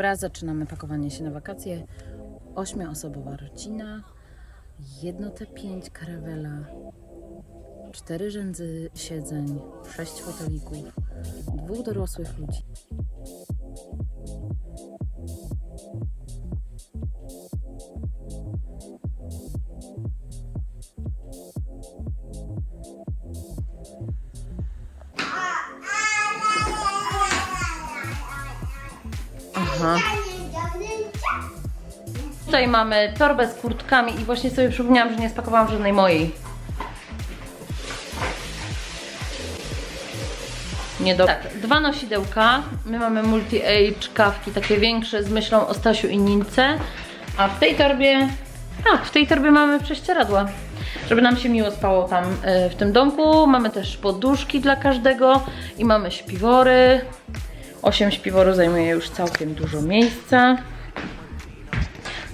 Dobra, zaczynamy pakowanie się na wakacje. Ośmioosobowa rodzina, jedno T5 karawela, cztery rzędy siedzeń, sześć fotelików, dwóch dorosłych ludzi. Aha. Tutaj mamy torbę z kurtkami i właśnie sobie przypomniałam, że nie spakowałam żadnej mojej. Nie do... Tak, dwa nosidełka. My mamy multi-age kawki, takie większe z myślą o Stasiu i Nince. A w tej torbie... A, w tej torbie mamy prześcieradła. Żeby nam się miło spało tam y, w tym domku. Mamy też poduszki dla każdego i mamy śpiwory. 8 śpiworu zajmuje już całkiem dużo miejsca.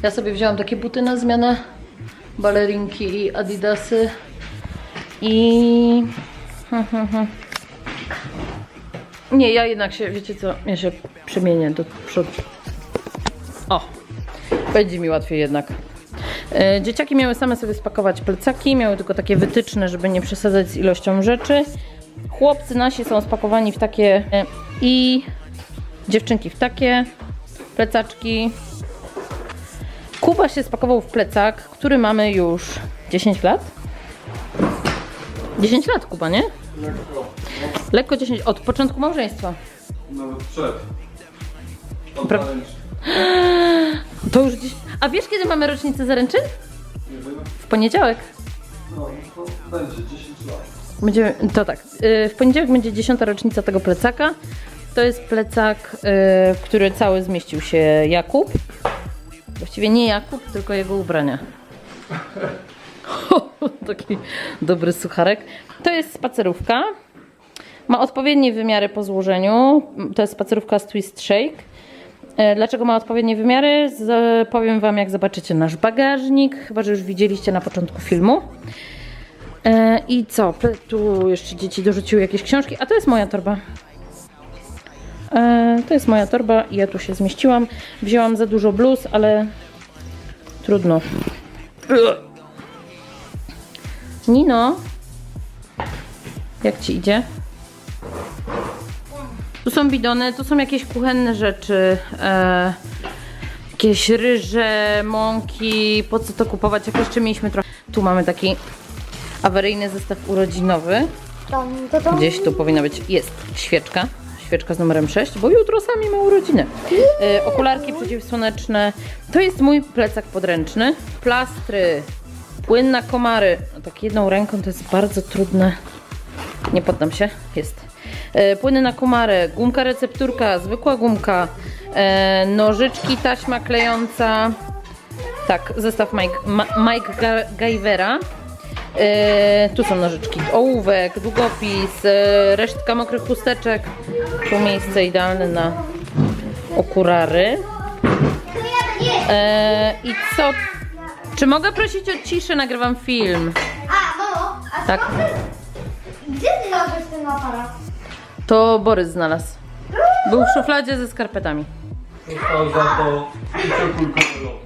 Ja sobie wzięłam takie buty na zmianę. Balerinki i adidasy. I... Nie, ja jednak się, wiecie co, ja się przemienię do przodu. O, będzie mi łatwiej jednak. E, Dzieciaki miały same sobie spakować plecaki, miały tylko takie wytyczne, żeby nie przesadzać z ilością rzeczy. Chłopcy nasi są spakowani w takie e, i dziewczynki w takie plecaczki. Kuba się spakował w plecak, który mamy już 10 lat. 10 lat Kuba, nie? Lekko. Lekko 10, od początku małżeństwa. Nawet przed. Pra- Odręcz. To już dziś. A wiesz kiedy mamy rocznicę zaręczyn? Nie wiem. W poniedziałek. No, to będzie 10 lat. Będzie, to tak, yy, w poniedziałek będzie 10 rocznica tego plecaka. To jest plecak, yy, w który cały zmieścił się Jakub. Właściwie nie Jakub, tylko jego ubrania. Taki dobry sucharek. To jest spacerówka. Ma odpowiednie wymiary po złożeniu. To jest spacerówka z Twist Shake. E, Dlaczego ma odpowiednie wymiary? Z, powiem Wam, jak zobaczycie nasz bagażnik. Chyba, że już widzieliście na początku filmu. E, I co? Tu jeszcze dzieci dorzuciły jakieś książki, a to jest moja torba. E, to jest moja torba i ja tu się zmieściłam. Wzięłam za dużo bluz, ale trudno. Nino, jak ci idzie? Tu są bidony, tu są jakieś kuchenne rzeczy. E, jakieś ryże, mąki. Po co to kupować? Jak jeszcze mieliśmy trochę. Tu mamy taki awaryjny zestaw urodzinowy. Gdzieś tu powinna być, jest świeczka. Świeczka z numerem 6, bo jutro sami ma urodziny. E, okularki przeciwsłoneczne. To jest mój plecak podręczny. Plastry, płyn na komary. No, tak jedną ręką to jest bardzo trudne. Nie poddam się. Jest. E, płyny na komary, gumka recepturka, zwykła gumka, e, nożyczki, taśma klejąca. Tak, zestaw Mike, Ma, Mike Ga- Gajwera. E, tu są nożyczki, ołówek, długopis, e, resztka mokrych chusteczek. Tu miejsce idealne na okulary. E, I co? Czy mogę prosić o ciszę? Nagrywam film. A, mamo, a Tak. gdzie ty znalazłeś ten aparat? To Borys znalazł. Był w szufladzie ze skarpetami. Dostał za to. Naprawdę?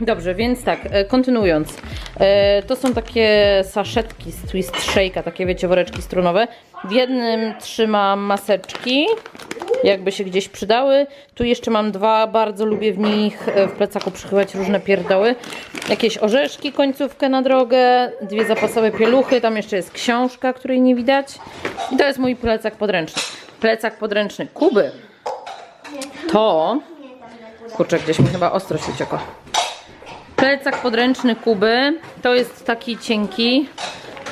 Dobrze, więc tak, e, kontynuując. E, To są takie saszetki z Twist Shake'a, takie wiecie, woreczki strunowe. W jednym trzymam maseczki, jakby się gdzieś przydały. Tu jeszcze mam dwa, bardzo lubię w nich e, w plecaku przychywać różne pierdoły. Jakieś orzeszki, końcówkę na drogę, dwie zapasowe pieluchy, tam jeszcze jest książka, której nie widać. I to jest mój plecak podręczny. Plecak podręczny Kuby. To... Kurczę, gdzieś mi chyba ostro się uciekła. Plecak podręczny Kuby. To jest taki cienki.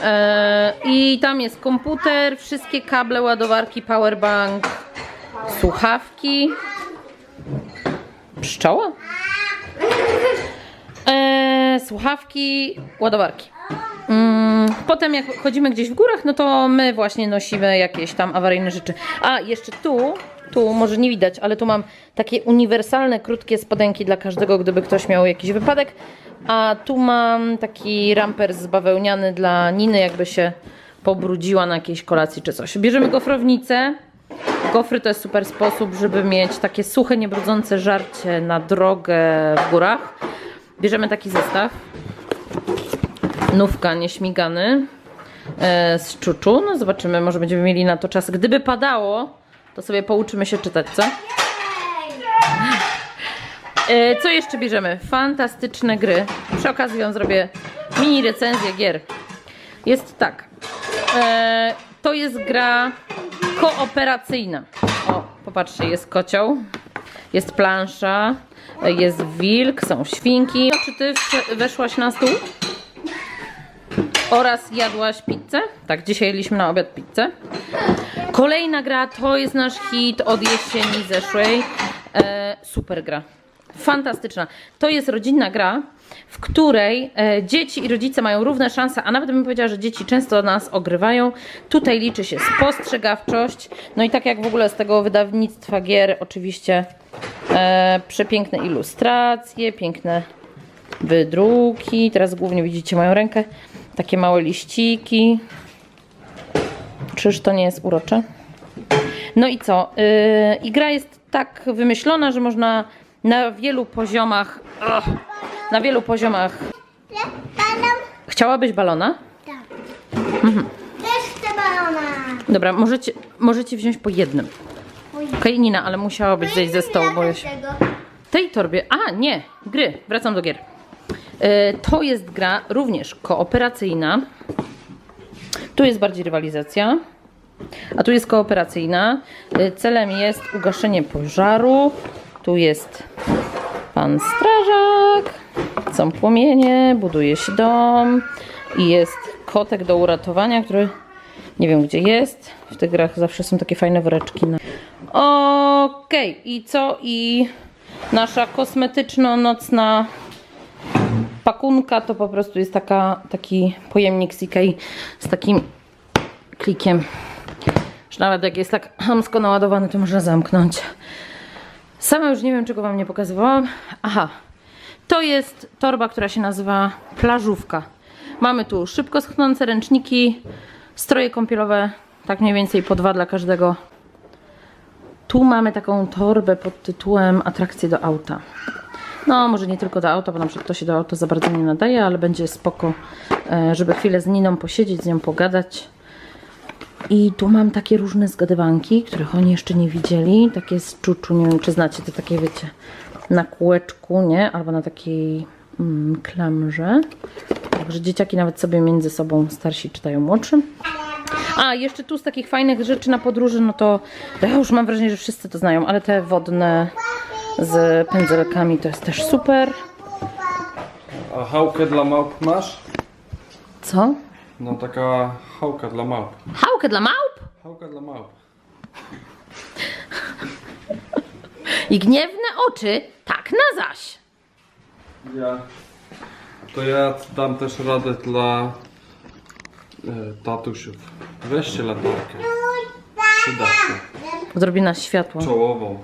E, I tam jest komputer, wszystkie kable, ładowarki, powerbank, słuchawki. Pszczoła? E, słuchawki, ładowarki. Mm, Potem jak chodzimy gdzieś w górach, no to my właśnie nosimy jakieś tam awaryjne rzeczy. A, jeszcze tu, tu może nie widać, ale tu mam takie uniwersalne, krótkie spodenki dla każdego, gdyby ktoś miał jakiś wypadek. A tu mam taki ramper zbawełniany dla Niny, jakby się pobrudziła na jakiejś kolacji czy coś. Bierzemy gofrownicę, Gofry to jest super sposób, żeby mieć takie suche, niebrudzące żarcie na drogę w górach. Bierzemy taki zestaw. Nówka nieśmigany e, z czuczu. No zobaczymy, może będziemy mieli na to czas. Gdyby padało, to sobie pouczymy się czytać, co? E, Co jeszcze bierzemy? Fantastyczne gry. Przy okazji wam zrobię mini recenzję gier. Jest tak. E, to jest gra kooperacyjna. O, popatrzcie, jest kocioł, jest plansza, jest wilk, są świnki. Czy ty weszłaś na stół? Oraz jadłaś pizzę? Tak, dzisiaj jedliśmy na obiad pizzę. Kolejna gra to jest nasz hit od jesieni zeszłej. E, super gra. Fantastyczna. To jest rodzinna gra, w której e, dzieci i rodzice mają równe szanse, a nawet bym powiedziała, że dzieci często nas ogrywają. Tutaj liczy się spostrzegawczość. No i tak jak w ogóle z tego wydawnictwa gier, oczywiście e, przepiękne ilustracje, piękne wydruki. Teraz głównie widzicie moją rękę. Takie małe liściki. Czyż to nie jest urocze? No i co? Yy, I gra jest tak wymyślona, że można na wielu poziomach. Ugh, na wielu poziomach. Chciałabyś balona? Też chcę balona. Dobra, możecie, możecie wziąć po jednym. Okej, Nina, ale musiałabyś zejść ze stołu, bo ja się... Tego. tej torbie. A, nie, gry. Wracam do gier. E, To jest gra również kooperacyjna. Tu jest bardziej rywalizacja, a tu jest kooperacyjna. E, Celem jest ugaszenie pożaru. Tu jest pan strażak. Są płomienie, buduje się dom i jest kotek do uratowania, który nie wiem gdzie jest. W tych grach zawsze są takie fajne woreczki. Na... Okej, i co? I nasza kosmetyczno-nocna pakunka to po prostu jest taka, taki pojemnik z Ikei z takim klikiem. Że nawet jak jest tak hamsko naładowany, to można zamknąć. Sama już nie wiem, czego Wam nie pokazywałam. Aha, to jest torba, która się nazywa plażówka. Mamy tu szybko schnące ręczniki, stroje kąpielowe, tak mniej więcej po dwa dla każdego. Tu mamy taką torbę pod tytułem Atrakcje do auta. No, może nie tylko do auta, bo na przykład to się do auta za bardzo nie nadaje, ale będzie spoko, e, żeby chwilę z Niną posiedzieć, z nią pogadać. I tu mam takie różne zgadywanki, których oni jeszcze nie widzieli. Takie z czuczu, nie wiem czy znacie te takie, wiecie, na kółeczku, nie? Albo na takiej mm, klamrze. Także dzieciaki nawet sobie między sobą starsi czytają młodszym. A, jeszcze tu z takich fajnych rzeczy na podróży, no to to ja już mam wrażenie, że wszyscy to znają, ale te wodne z pędzelkami to jest też super. A chałkę dla małp masz? Co? No taka chałka dla małp. Chałkę dla małp? Chałka dla małp. I gniewne oczy, tak na zaś. Ja. To ja dam też radę dla e, tatusiów. Weźcie latarkę. Przyda się. Odrobina światła. Czołową.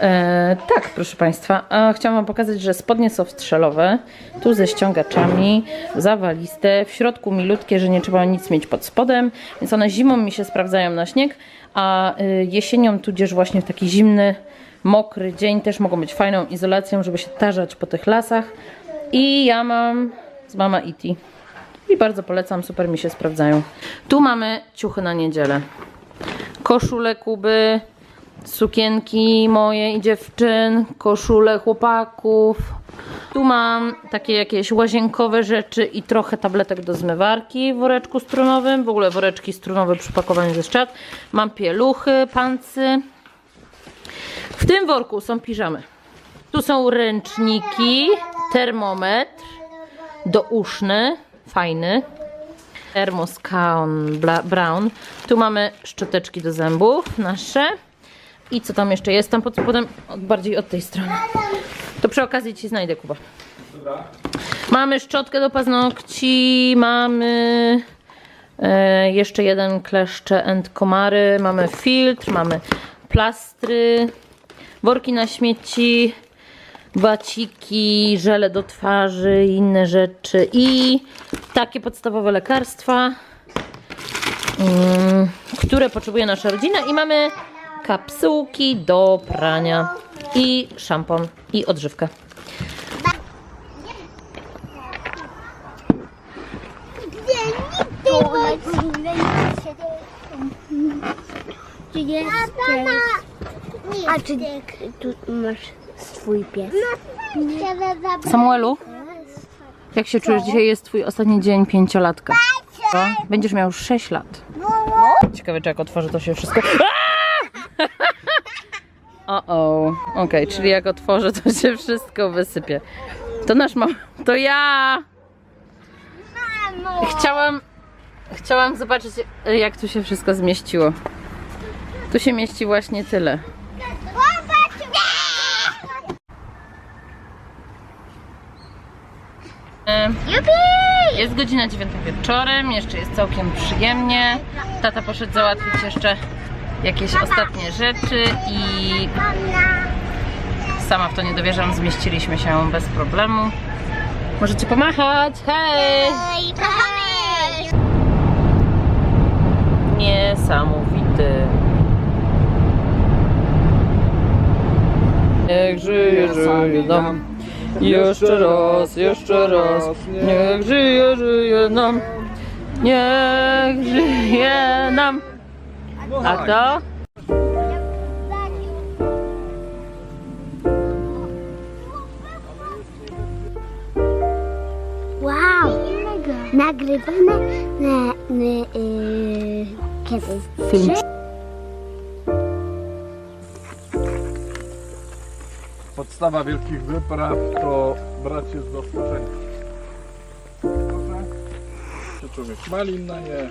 E, tak, proszę Państwa. A chciałam Wam pokazać, że spodnie są strzelowe. Tu ze ściągaczami, zawaliste. W środku milutkie, że nie trzeba nic mieć pod spodem. Więc one zimą mi się sprawdzają na śnieg, a y, jesienią, tudzież właśnie w taki zimny, mokry dzień też mogą być fajną izolacją, żeby się tarzać po tych lasach. I ja mam z Mama Iti. I bardzo polecam, super mi się sprawdzają. Tu mamy ciuchy na niedzielę. Koszule Kuby, sukienki moje i dziewczyn, koszule chłopaków. Tu mam takie jakieś łazienkowe rzeczy i trochę tabletek do zmywarki w woreczku strunowym. W ogóle woreczki strunowe przypakowane ze szczat. Mam pieluchy, pancy. W tym worku są piżamy. Tu są ręczniki, termometr douszny, fajny. Thermos Kaon Bla- Brown. Tu mamy szczoteczki do zębów nasze. I co tam jeszcze jest? Tam pod spodem, od, bardziej od tej strony. To przy okazji ci znajdę, Kuba. Mamy szczotkę do paznokci, mamy e, jeszcze jeden kleszcze and komary, mamy filtr, mamy plastry, worki na śmieci, waciki, żele do twarzy i inne rzeczy i takie podstawowe lekarstwa. mm, które potrzebuje nasza rodzina i mamy kapsułki do prania i szampon i odżywkę. A czy tu masz swój pies? Samuelu, jak się czujesz? Dzisiaj jest twój ostatni dzień pięciolatka. Będziesz miał 6 lat. Ciekawe, czy jak otworzę, to się wszystko... O, okej, czyli jak otworzę, to się wszystko wysypie. To nasz mam, to ja! Chciałam, chciałam zobaczyć, jak tu się wszystko zmieściło. Tu się mieści właśnie tyle. Jest godzina 9 wieczorem, jeszcze jest całkiem przyjemnie. Tata poszedł załatwić jeszcze jakieś ostatnie rzeczy i sama w to nie dowierzam, zmieściliśmy się bez problemu. Możecie pomachać, hej! Niesamowity. Niech żyje, żyje nam. Jeszcze raz, jeszcze raz. Niech żyje, żyje nam. Niech żyje nam. A kto? Wow! Nagrywamy na, na y, kiedy? Film. Podstawa wielkich wypraw to brać się z. Dobrze? Czy człowiek malin na nie?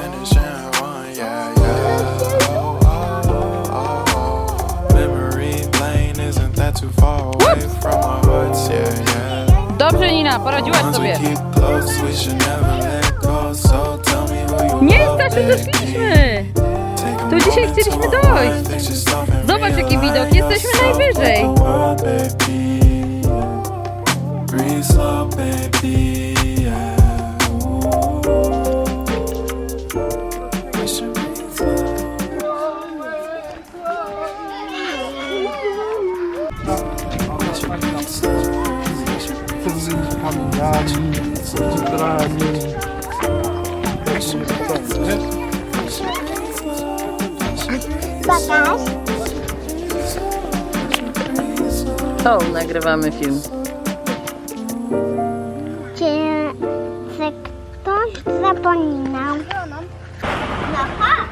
me who you Nie, Stasiu, doszliśmy. Tu dzisiaj chcieliśmy dojść. Zobacz, jaki widok. Jesteśmy najwyżej. Breathe slow, baby, To nagrywamy film. Czy, ktoś zapominał? No, ha!